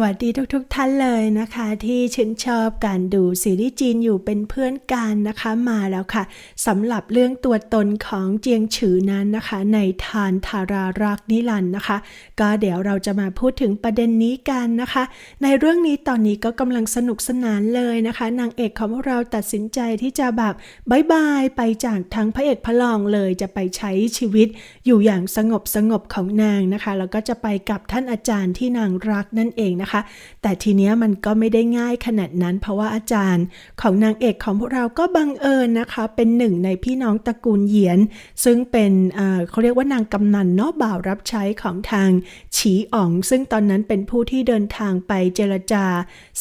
วัสดีทุกๆทท่านเลยนะคะ ที่ชื่นชอบการดูซีรีส์จีนอยู่เป็นเพื่อนกันนะคะมาแล้วค่ะสำหรับเรื่องตัวตนของเจียงฉือนั้นนะคะ ในทานทารารักนิรันนะคะ ก็เดี๋ยวเราจะมาพูดถึงประเด็นนี้กันนะคะ ในเรื่องนี้ตอนนี้ก็กำลังสนุกสนานเลยนะคะนางเอกของพวกเราตัดสินใจที่จะแบบบายบายไปจากทั้งพระเอกพระรองเลยจะไปใช้ชีวิตอยู่อย่างสงบสงบของนางนะคะแล้วก็จะไปกับท่านอาจารย์ที่นางรักนั่นเองนะคะ แต่ทีเนี้ยมันก็ไม่ได้ง่ายขนาดนั้น เพราะว่าอาจารย์ของนางเอกของพวกเราก็บังเอิญนะคะ เป็นหนึ่งในพี่น้องตระกูลเหยียน ซึ่งเป็นเขาเรียกว่านางกำนันเนาะบ่าวรับใช้ของทางฉีอ๋อง ซึ่งตอนนั้นเป็นผู้ที่เดินทางไปเจรจา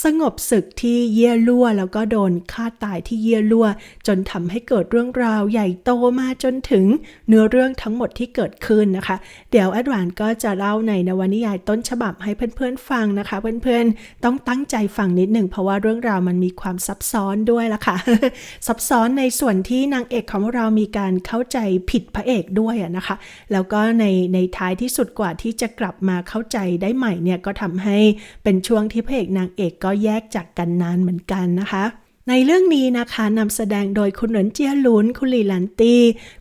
สงบศึกที่เยี่ยลั่ว แล้วก็โดนฆ่าตายที่เยี่ยลั่ว จนทำให้เกิดเรื่องราวใหญ่โตมาจนถึงเนื้อเรื่องทั้งหมดที่เกิดขึ้นนะคะ เดี๋ยวแอดวานก็จะเล่าในนวนิยายต้นฉบับให้เพื่อนๆฟังนะคะเพื่อนๆ ต้องตั้งใจฟังนิดหนึ่งเพราะว่าเรื่องราวมันมีความซับซ้อนด้วยละค่ะ ซับซ้อนในส่วนที่นางเอกของเรามีการเข้าใจผิดพระเอกด้วยอะนะคะ แล้วก็ในในท้ายที่สุดกว่าที่จะกลับมาเข้าใจได้ใหม่เนี่ยก็ทำให้เป็นช่วงที่พระเอกนางเอกก็แยกจากกันนานเหมือนกันนะคะในเรื่องนี้นะคะนำแสดงโดยคุณเหนินเจียหลุน คุณหลีหลันตี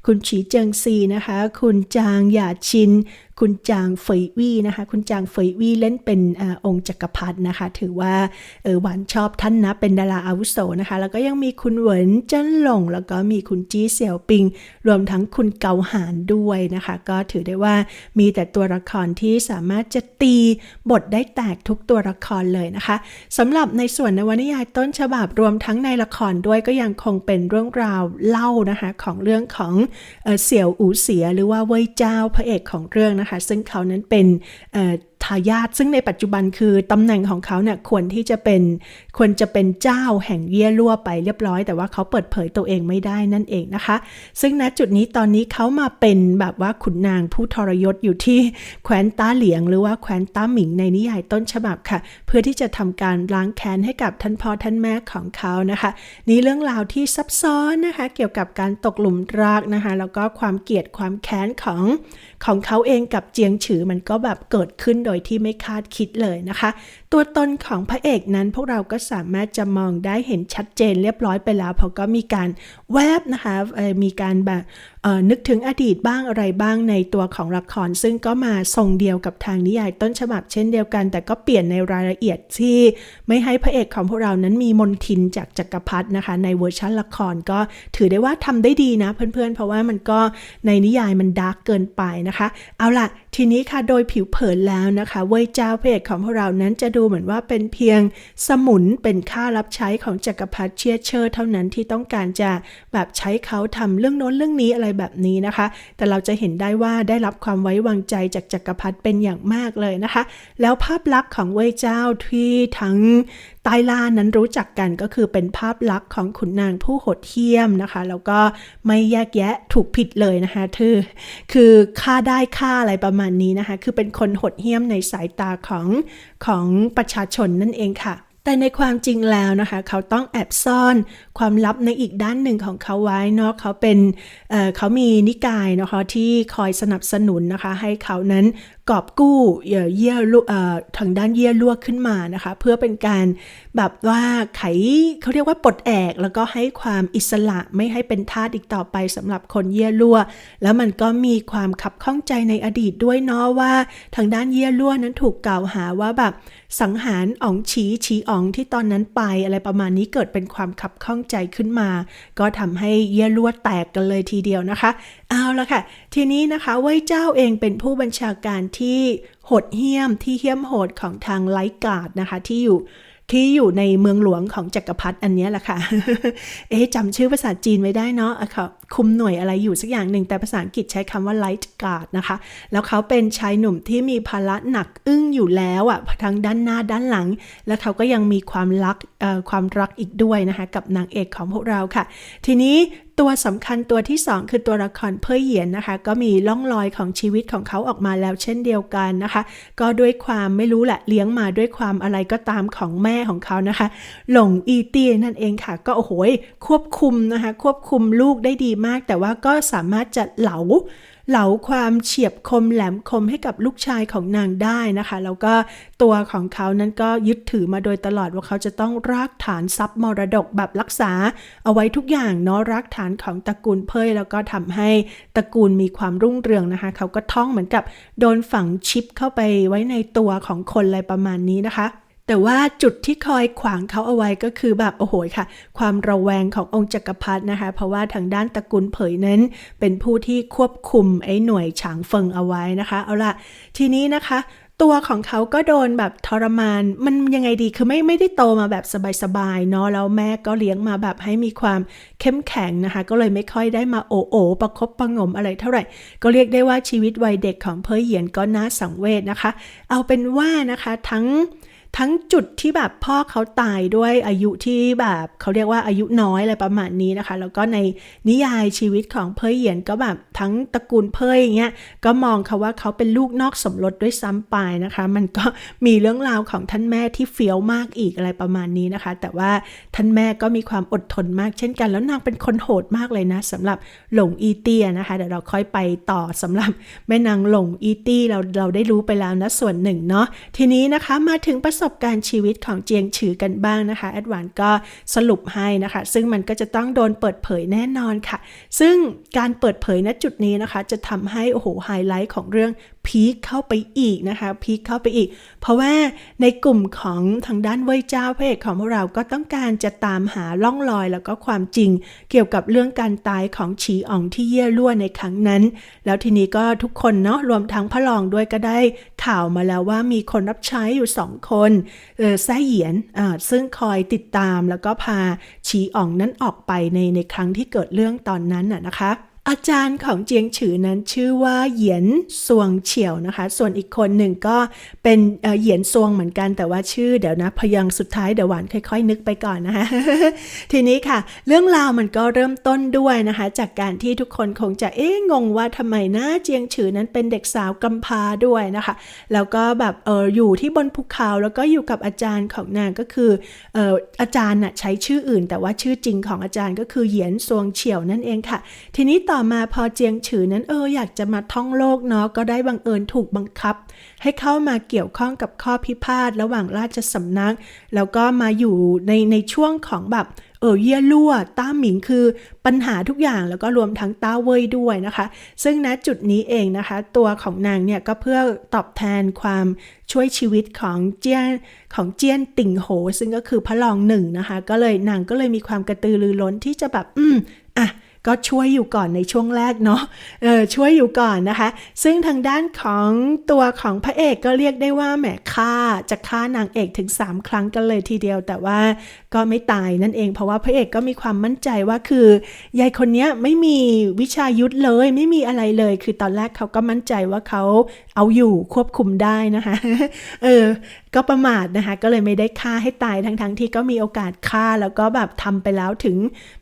คุณฉีเจิงซีนะคะ คุณจางหยาชิน คุณจางเฟยวี่นะคะ คุณจางเฟยวี่เล่นเป็นอองค์จักรพรรดินะคะ ถือว่าเออหวานชอบท่านนะ เป็นดาราอาวุโสนะคะ แล้วก็ยังมีคุณเหวินเจิ้นหลง แล้วก็มีคุณจี้เสี่ยวปิง รวมทั้งคุณเกาหานด้วยนะคะ ก็ถือได้ว่ามีแต่ตัวละครที่สามารถจะตีบทได้แตกทุกตัวละครเลยนะคะสำหรับในส่วนนวนิยายต้นฉบับรวมทั้งในละครด้วยก็ยังคงเป็นเรื่องราวเล่านะคะของเรื่องของเออเสี่ยวอูเสียหรือว่าเว่ยเจ้าพระเอกของเรื่องนะคะซึ่งเขานั้นเป็นทายาทซึ่งในปัจจุบันคือตำแหน่งของเขาเนี่ยควรที่จะเป็น ควรจะเป็นเจ้าแห่งเยี่ยลั่วไปเรียบร้อย แต่ว่าเขาเปิดเผยตัวเองไม่ได้นั่นเองนะคะ ซึ่งณจุดนี้ตอนนี้เขามาเป็นแบบว่าขุนนางผู้ทรยศอยู่ที่แคว้นต้าเหลียง หรือว่าแคว้นต้าหมิงในนิยายต้นฉบับค่ะ เพื่อที่จะทำการล้างแค้นให้กับท่านพ่อท่านแม่ของเขานะคะ นี่เรื่องราวที่ซับซ้อนนะคะเกี่ยวกับการตกหลุมรักนะคะ แล้วก็ความเกลียดความแค้นของของเขาเองกับเจียงฉือมันก็แบบเกิดขึ้นโดยที่ไม่คาดคิดเลยนะคะ ตัวตนของพระเอกนั้นพวกเราก็สามารถจะมองได้เห็นชัดเจนเรียบร้อยไปแล้วเพราะก็มีการแวบนะคะมีการแบบนึกถึงอดีตบ้างอะไรบ้างในตัวของละคร ซึ่งก็มาทรงเดียวกับทางนิยายต้นฉบับเช่นเดียวกัน แต่ก็เปลี่ยนในรายละเอียดที่ไม่ให้พระเอกของพวกเรานั้นมีมนทินจากจักรพรรดินะคะ ในเวอร์ชันละครก็ถือได้ว่าทำได้ดีนะเพื่อนๆ เพราะว่ามันก็ในนิยายมันดาร์กเกินไปนะคะ เอาล่ะ ทีนี้ค่ะโดยผิวเผินแล้วนะคะเว่ยเจ้าพระเอกของพวกเรานั้นจะดูเหมือนว่าเป็นเพียงสมุนเป็นค่ารับใช้ของจักรพรรดิเชียเชอร์ เท่านั้นที่ต้องการจะแบบใช้เขาทำเรื่องโน้นเรื่องนี้อะไรแบบนี้นะคะ แต่เราจะเห็นได้ว่าได้รับความไว้วางใจจากจักรพรรดิเป็นอย่างมากเลยนะคะ แล้วภาพลักษณ์ของเว่ยเจ้าที่ทั้งใต้ล่านั้นรู้จักกันก็คือเป็นภาพลักษณ์ของขุนนางผู้โหดเหี้ยมนะคะ แล้วก็ไม่แยกแยะถูกผิดเลยนะคะคือคือฆ่าได้ฆ่าอะไรประมาณนี้นะคะ คือเป็นคนโหดเหี้ยมในสายตาของของประชาชนนั่นเองค่ะ แต่ในความจริงแล้วนะคะ เขาต้องแอบซ่อนความลับในอีกด้านหนึ่งของเขาไว้เนาะเขาเป็นเเขามีนิกายนะคะที่คอยสนับสนุนนะคะ ให้เขานั้น กอบกู้เอ่อเยี่ยลุเอ่อทางด้านเยี่ยลวกขึ้นมานะคะ เพื่อเป็นการแบบว่าไขเขาเรียกว่าปลดแอกแล้วก็ให้ความอิสระไม่ให้เป็นทาสอีกต่อไปสำหรับคนเยี่ยลั่วแล้วมันก็มีความขับข้องใจในอดีตด้วยเนาะว่า ทางด้านเยี่ยลั่วนั้นถูกกล่าวหาว่าแบบสังหารอ๋องฉีฉีอ๋องที่ตอนนั้นไปอะไรประมาณนี้เกิดเป็นความขับข้องใจขึ้นมา ก็ทำให้เยี่ยลั่วแตกกันเลยทีเดียวนะคะ เอาละค่ะ ทีนี้นะคะไว่ยเจ้าเองเป็นผู้บัญชาการที่โหดเหี้ยมที่เหี้ยมโหดของทางไลการ์ดนะคะที่อยู่ที่อยู่ในเมืองหลวงของจักรพรรดิอันเนี้ยแหละค่ะ เอ๊ะจำชื่อภาษาจีนไว้ได้เนาะอะค่ะ คุมหน่วยอะไรอยู่สักอย่างหนึ่ง แต่ภาษาอังกฤษใช้คำว่า light guard นะคะ แล้วเขาเป็นชายหนุ่มที่มีภาระหนักอึ้งอยู่แล้วอะ่ะทั้งด้านหน้าด้านหลัง แล้วเขาก็ยังมีความรักความรักอีกด้วยนะคะ กับนางเอกของพวกเราค่ะ ทีนี้ตัวสำคัญตัวที่ 2 คือตัวละครเพ่อเหยียนนะคะ ก็มีล่องรอยของชีวิตของเขาออกมาแล้วเช่นเดียวกันนะคะ ก็ด้วยความไม่รู้แหละเลี้ยงมาด้วยความอะไรก็ตามของแม่ของเขานะคะ หลงอีเตียนั่นเองค่ะ ก็โอ้โหควบคุมนะคะ ควบคุมลูกได้ดีมาก แต่ว่าก็สามารถจะเหลาเหลาความเฉียบคมแหลมคมให้กับลูกชายของนางได้นะคะ แล้วก็ตัวของเขานั้นก็ยึดถือมาโดยตลอดว่าเขาจะต้องรากฐานทรัพย์มรดกแบบรักษา เอาไว้ทุกอย่างเนาะรากฐานของตระกูลเพยแล้วก็ทำให้ตระกูลมีความรุ่งเรืองนะคะ เขาก็ท่องเหมือนกับโดนฝังชิปเข้าไปไว้ในตัวของคนอะไรประมาณนี้นะคะ แต่ว่าจุดที่คอยขวางเขาเอาไว้ก็คือแบบโอ้โหค่ะ ความระแวงขององค์จักรพรรดินะคะ เพราะว่าทางด้านตระกูลเผยนั้น เป็นผู้ที่ควบคุมไอ้หน่วยฉางเฟิงเอาไว้นะคะ เอาละทีนี้นะคะตัวของเขาก็โดนแบบทรมาน มันยังไงดี คือไม่ไม่ได้โตมาแบบสบายๆ เนาะ แล้วแม่ก็เลี้ยงมาแบบให้มีความเข้มแข็งนะคะ ก็เลยไม่ค่อยได้มาโอโอประคบประงมอะไรเท่าไหร่ ก็เรียกได้ว่าชีวิตวัยเด็กของเพยเหยียนก็น่าสังเวชนะคะ เอาเป็นว่านะคะทั้ง ทั้งจุดที่แบบพ่อเขาตายด้วยอายุที่แบบเขาเรียกว่าอายุน้อยอะไรประมาณนี้นะคะ แล้วก็ในนิยายชีวิตของเพยเหยียนก็แบบทั้งตระกูลเพยอย่างเงี้ยก็มองเขาว่าเขาเป็นลูกนอกสมรสด้วยซ้ำไปนะคะ มันก็มีเรื่องราวของท่านแม่ที่เฟี้ยวมากอีกอะไรประมาณนี้นะคะ แต่ว่าท่านแม่ก็มีความอดทนมากเช่นกัน แล้วนางเป็นคนโหดมากเลยนะสำหรับหลงอีเตียนะคะเดี๋ยวเราค่อยไปต่อสำหรับแม่นางหลงอีตี้เราเราได้รู้ไปแล้วนะส่วนหนึ่งเนาะทีนี้นะคะมาถึงประสบการณ์ชีวิตของเจียงฉือกันบ้างนะคะแอดวานก็สรุปให้นะคะ ซึ่งมันก็จะต้องโดนเปิดเผยแน่นอนค่ะ ซึ่งการเปิดเผยณจุดนี้นะคะ จะทำให้โอ้โหไฮไลท์ของเรื่อง พีคเข้าไปอีกนะคะพีคเข้าไปอีก เพราะว่าในกลุ่มของทางด้านเว่ยเจ้าพระเอกของพวกเราก็ต้องการจะตามหาล่องรอยแล้วก็ความจริง เกี่ยวกับเรื่องการตายของฉีอ่องที่เย่ลั่วในครั้งนั้น แล้วทีนี้ก็ทุกคนเนาะรวมทั้งพระรองด้วยก็ได้ข่าวมาแล้วว่ามีคนรับใช้อยู่สองคนเออแซ่เหยียนอ่าซึ่งคอยติดตามแล้วก็พาฉีอ่องนั้นออกไปในในครั้งที่เกิดเรื่องตอนนั้นน่ะนะคะ อาจารย์ของเจียงฉือนั้นชื่อว่าเหยียนซวงเฉียวนะคะ ส่วนอีกคนหนึ่งก็เป็นเหยียนซวงเหมือนกันแต่ว่าชื่อเดี๋ยวนะ พยางสุดท้ายเดี๋ยวหวานค่อยๆ นึกไปก่อนนะคะทีนี้ค่ะ เรื่องราวมันก็เริ่มต้นด้วยนะคะ จากการที่ทุกคนคงจะเอ๊ะงงว่าทำไมนะเจียงฉือนั้นเป็นเด็กสาวกำพร้าด้วยนะคะ แล้วก็แบบเอออยู่ที่บนภูเขาแล้วก็อยู่กับอาจารย์ของนางก็คือเอออาจารย์น่ะใช้ชื่ออื่น แต่ว่าชื่อจริงของอาจารย์ก็คือเหยียนซวงเฉียวนั่นเองค่ะ ทีนี้ต่อมาพอเจียงฉือนั้นเอออยากจะมาท่องโลกเนาะก็ได้บังเอิญถูกบังคับ ให้เข้ามาเกี่ยวข้องกับข้อพิพาทระหว่างราชสำนัก แล้วก็มาอยู่ในในช่วงของแบบเออเยี่ยลั่วต้าหมิงคือปัญหาทุกอย่างแล้วก็รวมทั้งต้าเว่ยด้วยนะคะ ซึ่งณจุดนี้เองนะคะ ตัวของนางเนี่ยก็เพื่อตอบแทนความช่วยชีวิตของเจียนของเจียนติ่งโห ซึ่งก็คือพระรองหนึ่งนะคะ ก็เลยนางก็เลยมีความกระตือรือร้นที่จะแบบอืมอะ ก็ช่วยอยู่ก่อนในช่วงแรกเนาะเออช่วยอยู่ก่อนนะคะ ซึ่งทางด้านของตัวของพระเอกก็เรียกได้ว่าแหมฆ่าจะฆ่านางเอกถึง 3 ครั้งกันเลยทีเดียว แต่ว่าก็ไม่ตายนั่นเอง เพราะว่าพระเอกก็มีความมั่นใจว่าคือยายคนนี้ไม่มีวิชายุทธเลย ไม่มีอะไรเลย คือตอนแรกเขาก็มั่นใจว่าเขาเอาอยู่ควบคุมได้นะคะเออก็ประมาทนะคะ ก็เลยไม่ได้ฆ่าให้ตายทั้งๆทที่ก็มีโอกาสฆ่าแล้วก็แบบทำไปแล้วถึง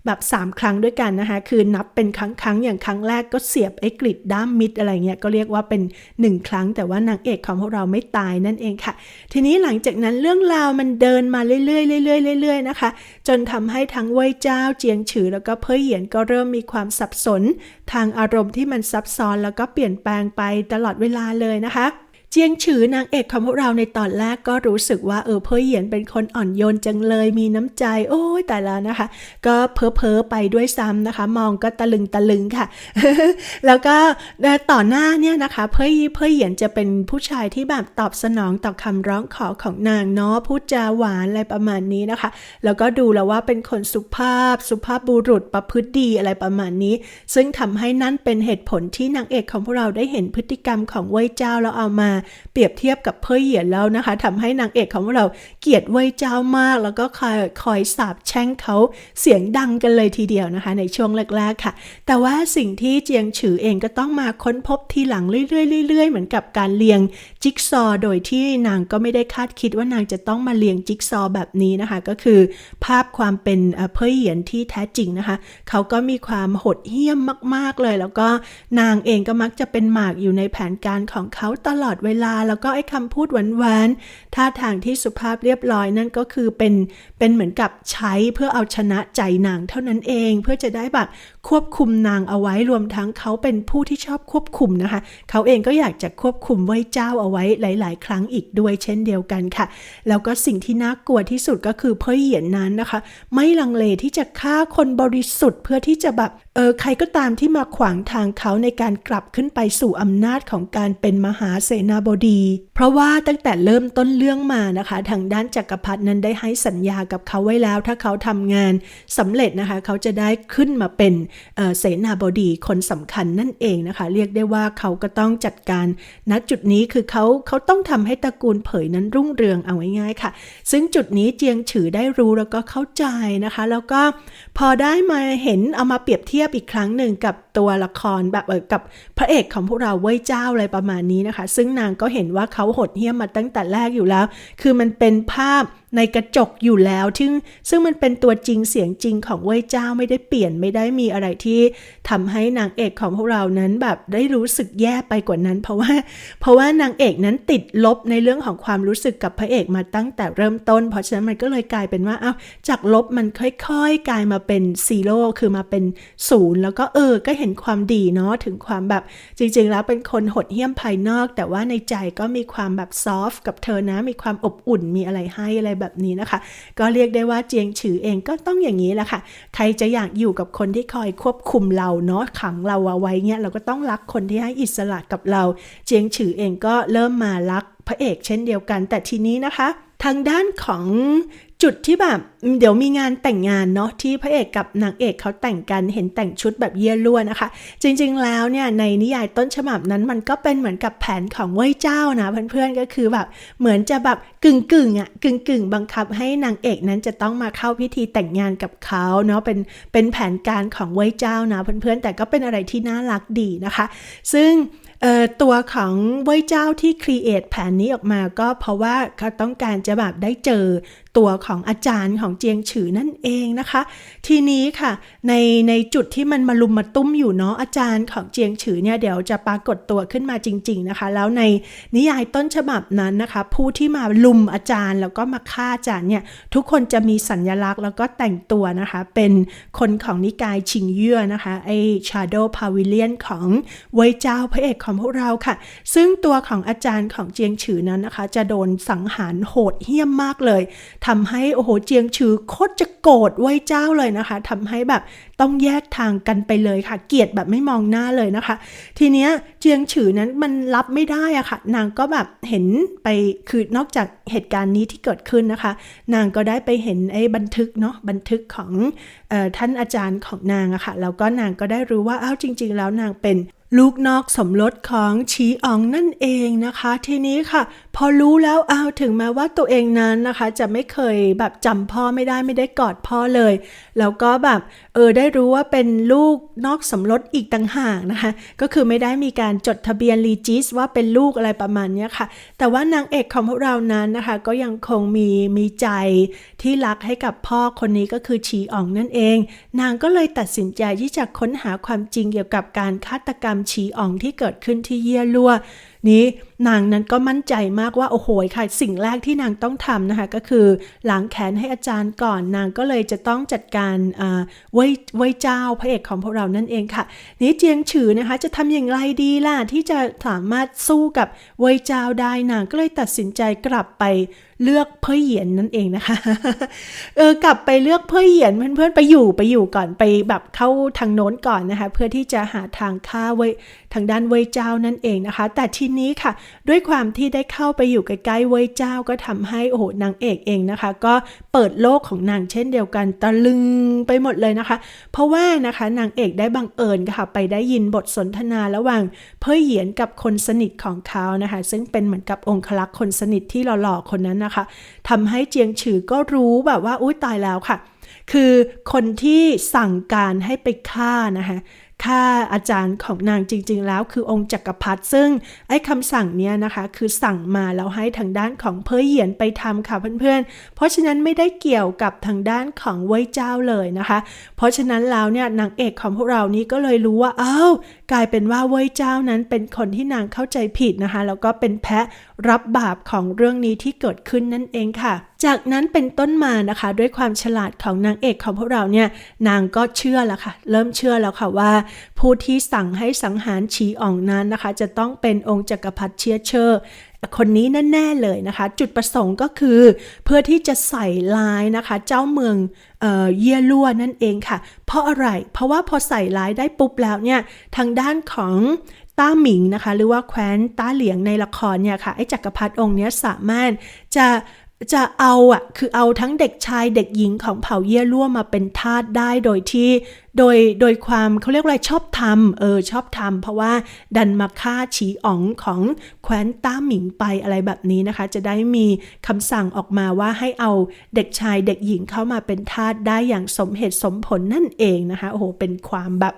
แบบ 3 ครั้งด้วยกันนะคะ คือนับเป็นครั้งครั้งๆอย่างครั้งแรกก็เสียบไอ้กริดด้ามมิดอะไรเงี้ยก็เรียกว่าเป็น 1 ครั้ง แต่ว่านางเอกของพวกเราไม่ตายนั่นเองค่ะ ทีนี้หลังจากนั้นเรื่องราวมันเดินมาเรื่อยๆเรื่อยๆเรื่อยๆนะคะ จนทำให้ทั้งเว่ยเจ้าเจียงฉือแล้วก็เพ่ยเหยียนก็เริ่มมีความสับสน ทางอารมณ์ที่มันซับซ้อนแล้วก็เปลี่ยนแปลงไปตลอดเวลาเลยนะคะ เจียงฉือนางเอกของพวกเราในตอนแรกก็รู้สึกว่าเออเพ่อเหยียนเป็นคนอ่อนโยนจังเลยมีน้ำใจ โอ้ยแต่ล้วนะคะ ก็เพ้อเพ้อไปด้วยซ้ำนะคะ มองก็ตะลึงตะลึงค่ะ แล้วก็ต่อหน้าเนี่ยนะคะเพ่อเพ่อเหยียนจะเป็นผู้ชายที่แบบตอบสนองต่อคำร้องขอของนางเนาะพูดจาหวานอะไรประมาณนี้นะคะ แล้วก็ดูแล้วว่าเป็นคนสุภาพ สุภาพบุรุษประพฤติดีอะไรประมาณนี้ ซึ่งทำให้นั่นเป็นเหตุผลที่นางเอกของพวกเราได้เห็นพฤติกรรมของเว่ยเจ้าแล้วเอามาเปรียบเทียบกับเพ่อเหยียนแล้วนะคะทำให้นางเอกของเราเกลียดเว่ยเจ้ามาก แล้วก็คอยคอยสาบแช่งเขาเสียงดังกันเลยทีเดียวนะคะ ในช่วงแรกๆค่ะ แต่ว่าสิ่งที่เจียงฉือเองก็ต้องมาค้นพบทีหลังเรื่อยๆเรื่อยๆเหมือนกับการเรียงจิ๊กซอโดยที่นางก็ไม่ได้คาดคิดว่านางจะต้องมาเรียงจิ๊กซอแบบนี้นะคะ ก็คือภาพความเป็นเอ่อเพ่อเหยียนที่แท้จริงนะคะ เขาก็มีความหดเหี้ยมมาก ๆเลย แล้วก็นางเองก็มักจะเป็นหมากอยู่ในแผนการของเขาตลอดเวลา แล้วก็ไอ้คำพูดหวานๆท่าทางที่สุภาพเรียบร้อยนั่นก็คือเป็นเป็นเหมือนกับใช้เพื่อเอาชนะใจนางเท่านั้นเองเพื่อจะได้แบบควบคุมนางเอาไว้รวมทั้งเขาเป็นผู้ที่ชอบควบคุมนะคะ เขาเองก็อยากจะควบคุมไว้เจ้าเอาไว้หลาย ๆ ครั้งอีกด้วยเช่นเดียวกันค่ะ แล้วก็สิ่งที่น่ากลัวที่สุดก็คือเพ่อเหยียนนั้นนะคะ ไม่ลังเลที่จะฆ่าคนบริสุทธิ์เพื่อที่จะแบบเออใครก็ตามที่มาขวางทางเขาในการกลับขึ้นไปสู่อำนาจของการเป็นมหาเสนาบดี เพราะว่าตั้งแต่เริ่มต้นเรื่องมานะคะ ทางด้านจักรพรรดินั้นได้ให้สัญญากับเขาไว้แล้ว ถ้าเขาทำงานสำเร็จนะคะ เขาจะได้ขึ้นมาเป็นเเสนาบดีคนสำคัญนั่นเองนะคะ เรียกได้ว่าเขาก็ต้องจัดการณจุดนี้คือเขาเขาต้องทำให้ตระกูลเผยนั้นรุ่งเรืองเอาง่ายๆค่ะ ซึ่งจุดนี้เจียงฉือได้รู้แล้วก็เข้าใจนะคะ แล้วก็พอได้มาเห็นเอามาเปรียบเทียบอีกครั้งหนึ่งกับตัวละครแบบกับพระเอกของพวกเราเว้ยเจ้าอะไรประมาณนี้นะคะ ซึ่งนางก็เห็นว่าเขาหดเหี้ยมมาตั้งแต่แรกอยู่แล้ว คือมันเป็นภาพ ในกระจกอยู่แล้วซึ่งซึ่งมันเป็นตัวจริงเสียงจริงของเว้ยเจ้าไม่ได้เปลี่ยนไม่ได้มีอะไรที่ทำให้นางเอกของพวกเรานั้นแบบได้รู้สึกแย่ไปกว่านั้น เพราะว่า เพราะว่านางเอกนั้นติดลบในเรื่องของความรู้สึกกับพระเอกมาตั้งแต่เริ่มต้น เพราะฉะนั้นมันก็เลยกลายเป็นว่าอ้าวจากลบมันค่อยๆ กลายมาเป็นซีโร่คือมาเป็นศูนย์แล้วก็เออก็เห็นความดีเนาะถึงความแบบจริงๆ แล้วเป็นคนหดเหี้ยมภายนอก แต่ว่าในใจก็มีความแบบซอฟต์กับเธอนะมีความอบอุ่นมีอะไรให้อะไรแบบนี้นะคะ ก็เรียกได้ว่าเจียงฉือเองก็ต้องอย่างนี้แหละค่ะ ใครจะอยากอยู่กับคนที่คอยควบคุมเราเนาะขังเราเอาไว้เนี่ยเราก็ต้องรักคนที่ให้อิสระกับเรา เจียงฉือเองก็เริ่มมารักพระเอกเช่นเดียวกัน แต่ทีนี้นะคะ ทางด้านของจุดที่แบบเดี๋ยวมีงานแต่งงานเนาะที่พระเอกกับนางเอกเขาแต่งกันเห็นแต่งชุดแบบเยี่ยล้วนนะคะ จริงๆแล้วเนี่ยในนิยายต้นฉบับนั้นมันก็เป็นเหมือนกับแผนของเว่ยเจ้านะเพื่อนๆก็คือแบบเหมือนจะแบบกึ่งกึ่งๆอะกึ่งกึ่งๆบังคับให้นางเอกนั้นจะต้องมาเข้าพิธีแต่งงานกับเขาเนาะเป็นเป็นแผนการของเว่ยเจ้านะเพื่อนๆแต่ก็เป็นอะไรที่น่ารักดีนะคะ ซึ่ง ตัวของเว่ยเจ้าที่ครีเอทแผนนี้ออกมาก็เพราะว่าเขาต้องการจะแบบได้เจอตัวของอาจารย์ของเจียงฉือนั่นเองนะคะ ทีนี้ค่ะในในจุดที่มันมาลุมมาตุ้มอยู่เนาะอาจารย์ของเจียงฉือเนี่ยเดี๋ยวจะปรากฏตัวขึ้นมาจริง ๆนะคะ แล้วในนิยายต้นฉบับนั้นนะคะ ผู้ที่มาลุมอาจารย์แล้วก็มาฆ่าอาจารย์เนี่ยทุกคนจะมีสัญลักษณ์แล้วก็แต่งตัวนะคะ เป็นคนของนิกายชิงเยื่อนะคะไอ Shadow Pavilion ของเวยเจ้าพระเอกของพวกเราค่ะ ซึ่งตัวของอาจารย์ของเจียงฉือนั้นนะคะ จะโดนสังหารโหดเหี้ยมมากเลยทำให้โอ้โหเจียงฉือโคตรจะโกรธเวยเจ้าเลยนะคะทำให้แบบต้องแยกทางกันไปเลยค่ะ เกลียดแบบไม่มองหน้าเลยนะคะ ทีเนี้ยเจียงฉือนั้นมันรับไม่ได้อะค่ะ นางก็แบบเห็นไปคือนอกจากเหตุการณ์นี้ที่เกิดขึ้นนะคะ นางก็ได้ไปเห็นไอ้บันทึกเนาะบันทึกของออท่านอาจารย์ของนางอะค่ะแล้วก็นางก็ได้รู้ว่าอ้าวจริง ๆ แล้วนางเป็น ลูกนอกสมรสของชีอองนั่นเองนะคะ ทีนี้ค่ะ พอรู้แล้วเอาถึงแม้ว่าตัวเองนั้นนะคะ จะไม่เคยแบบจำพ่อไม่ได้ไม่ได้กอดพ่อเลย แล้วก็แบบเออได้รู้ว่าเป็นลูกนอกสมรสอีกต่างหากนะคะ ก็คือไม่ได้มีการจดทะเบียนรีจิสว่าเป็นลูกอะไรประมาณนี้ค่ะ แต่ว่านางเอกของพวกเรานั้นนะคะ ก็ยังคงมีมีใจที่รักให้กับพ่อคนนี้ก็คือชีอองนั่นเอง นางก็เลยตัดสินใจที่จะค้นหาความจริงเกี่ยวกับการฆาตกรรมชีอ่องที่เกิดขึ้นที่เยี่ยลั่วนี้นางนั้นก็มั่นใจมากว่าโอ้โหค่ะ สิ่งแรกที่นางต้องทำนะคะ ก็คือล้างแค้นให้อาจารย์ก่อนนางก็เลยจะต้องจัดการอ่าไว้ไว้เจ้าพระเอกของพวกเรานั่นเองค่ะ นี้เจียงฉือนะคะ จะทำอย่างไรดีล่ะ ที่จะสามารถสู้กับไว้เจ้าได้นางก็เลยตัดสินใจกลับไปเลือกเพื่อเหยียนนั่นเองนะคะเออกลับไปเลือกเพื่อเหยียนเพื่อนๆไปอยู่ไปอยู่ก่อนไปแบบเข้าทางโน้นก่อนนะคะ เพื่อที่จะหาทางฆ่าไว้ทางด้านเวยเจ้านั่นเองนะคะ แต่ทีนี้ค่ะ ด้วยความที่ได้เข้าไปอยู่ใกล้ๆเวยเจ้าก็ทำให้โอ้โหนางเอกเองนะคะ ก็เปิดโลกของนางเช่นเดียวกันตะลึงไปหมดเลยนะคะ เพราะว่านะคะนางเอกได้บังเอิญค่ะไปได้ยินบทสนทนาระหว่างเพื่อเหยียนกับคนสนิทของเขานะคะ ซึ่งเป็นเหมือนกับองคลักษ์คนสนิทที่หล่อๆคนนั้นนะคะทำให้เจียงฉือก็รู้แบบว่าอุ้ยตายแล้วค่ะ คือคนที่สั่งการให้ไปฆ่านะคะ ค่าอาจารย์ของนางจริง ๆ แล้ว คือองค์จักรพรรดิซึ่งไอ้คำสั่งเนี้ยนะคะคือสั่งมาแล้วให้ทางด้านของเพอเหยียนไปทำค่ะเพื่อนๆ เพราะฉะนั้นไม่ได้เกี่ยวกับทางด้านของเว้ยเจ้าเลยนะคะ เพราะฉะนั้นแล้วเนี่ยนางเอกของพวกเรานี้ก็เลยรู้ว่าอ้าว กลายเป็นว่าเว้ยเจ้านั้นเป็นคนที่นางเข้าใจผิดนะคะแล้วก็เป็นแพะรับบาปของเรื่องนี้ที่เกิดขึ้นนั่นเองค่ะ จากนั้นเป็นต้นมานะคะ ด้วยความฉลาดของนางเอกของพวกเราเนี่ยนางก็เชื่อแล้วค่ะ เริ่มเชื่อแล้วค่ะว่า ผู้ที่สั่งให้สังหารชีอ่องนั้นนะคะ จะต้องเป็นองค์จักรพรรดิเชียเชอร์ คนนี้แน่ ๆ เลยนะคะ จุดประสงค์ก็คือเพื่อที่จะใส่ร้ายนะคะ เจ้าเมืองเอ่อเยลัวนั่นเองค่ะ เพราะอะไร เพราะว่าพอใส่ร้ายได้ปุ๊บแล้วเนี่ยทางด้านของต้าหมิงนะคะ หรือว่าแคว้นต้าเหลียงในละครเนี่ยค่ะไอ้จักรพรรดิองค์นี้สามารถจะจะเอาอะคือเอาทั้งเด็กชายเด็กหญิงของเผ่าเยี่ยลั่วมาเป็นทาสได้โดยที่โดยโดยความเขาเรียกว่าอะไรชอบทำเออชอบทำเพราะว่าดันมาฆ่าฉีอ๋องของแคว้นต้าหมิงไปอะไรแบบนี้นะคะ จะได้มีคำสั่งออกมาว่าให้เอาเด็กชายเด็กหญิงเข้ามาเป็นทาสได้อย่างสมเหตุสมผลนั่นเองนะคะโอ้โหเป็นความแบบ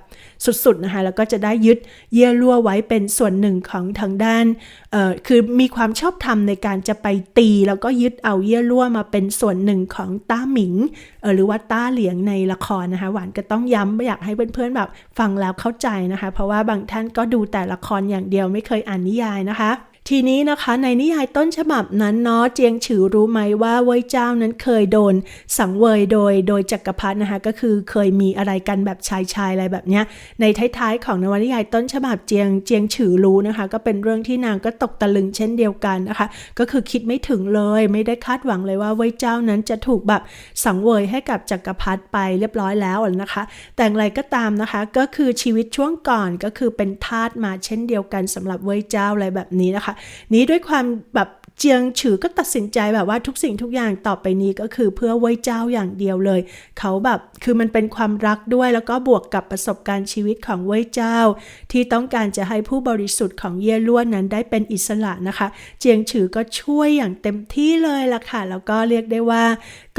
สุดๆนะคะแล้วก็จะได้ยึดเยี่ยลั่วไว้เป็นส่วนหนึ่งของทางด้านเออคือมีความชอบธรรมในการจะไปตี แล้วก็ยึดเอาเยี่ยลั่วมาเป็นส่วนหนึ่งของต้าหมิงเออหรือว่าต้าเหลียงในละครนะคะหวานก็ต้องย้ำอยากให้เพื่อนๆแบบฟังแล้วเข้าใจนะคะ เพราะว่าบางท่านก็ดูแต่ละครอย่างเดียวไม่เคยอ่านนิยายนะคะ ทีนี้นะคะในนิยายต้นฉบับนั้นเนาะเจียงฉือรู้ไหมว่าเว่ยเจ้านั้นเคยโดน สังเวยโดยโดยจักรพรรดินะคะก็คือเคยมีอะไรกันแบบชายชายอะไรแบบเนี้ยในท้ายๆของนวนิยายต้นฉบับเจียงเจียงฉือรู้นะคะ ก็เป็นเรื่องที่นางก็ตกตะลึงเช่นเดียวกันนะคะ ก็คือคิดไม่ถึงเลยไม่ได้คาดหวังเลยว่าเว่ยเจ้านั้นจะถูกแบบสังเวยให้กับจักรพรรดิไปเรียบร้อยแล้วนะคะ แต่อย่างไรก็ตามนะคะก็คือชีวิตช่วงก่อนก็คือเป็นทาสมาเช่นเดียวกันสำหรับเว่ยเจ้าอะไรแบบนี้นะคะนี้ด้วยความแบบเจียงฉือก็ตัดสินใจแบบว่าทุกสิ่งทุกอย่างต่อไปนี้ก็คือเพื่อเว่ยเจ้าอย่างเดียวเลย เขาแบบคือมันเป็นความรักด้วยแล้วก็บวกกับประสบการณ์ชีวิตของเว่ยเจ้า ที่ต้องการจะให้ผู้บริสุทธิ์ของเย่ล้วนนั้นได้เป็นอิสระนะคะ เจียงฉือก็ช่วยอย่างเต็มที่เลยล่ะค่ะ แล้วก็เรียกได้ว่า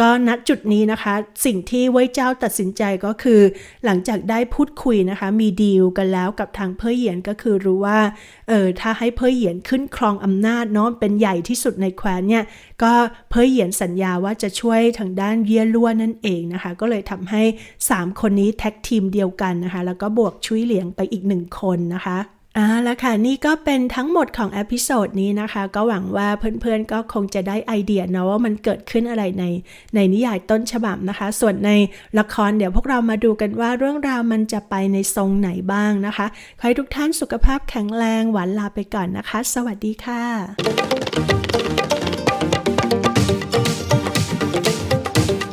ก็ณจุดนี้นะคะ สิ่งที่เว่ยเจ้าตัดสินใจก็คือ หลังจากได้พูดคุยนะคะ มีดีลกันแล้วกับทางเพ่อเหยียนก็คือรู้ว่าเออถ้าให้เพ่อเหยียนขึ้นครองอำนาจเนาะเป็นใหญ่ที่สุดในแคว้นเนี่ยก็เพ่อเหยียนสัญญาว่าจะช่วยทางด้านเยี่ยล้วนนั่นเองนะคะ ก็เลยทำให้ 3 คนนี้แท็กทีมเดียวกันนะคะ แล้วก็บวกชุยเหลียงไปอีกหนึ่งคนนะคะ อ่าแล้วค่ะ นี่ก็เป็นทั้งหมดของอพิโซดนี้นะคะ ก็หวังว่าเพื่อนๆก็คงจะได้ไอเดียเนาะว่ามันเกิดขึ้นอะไรในในนิยายต้นฉบับนะคะ ส่วนในละครเดี๋ยวพวกเรามาดูกันว่าเรื่องราวมันจะไปในทรงไหนบ้างนะคะ ขอให้ทุกท่านสุขภาพแข็งแรงหวานลาไปก่อนนะคะ สวัสดีค่ะ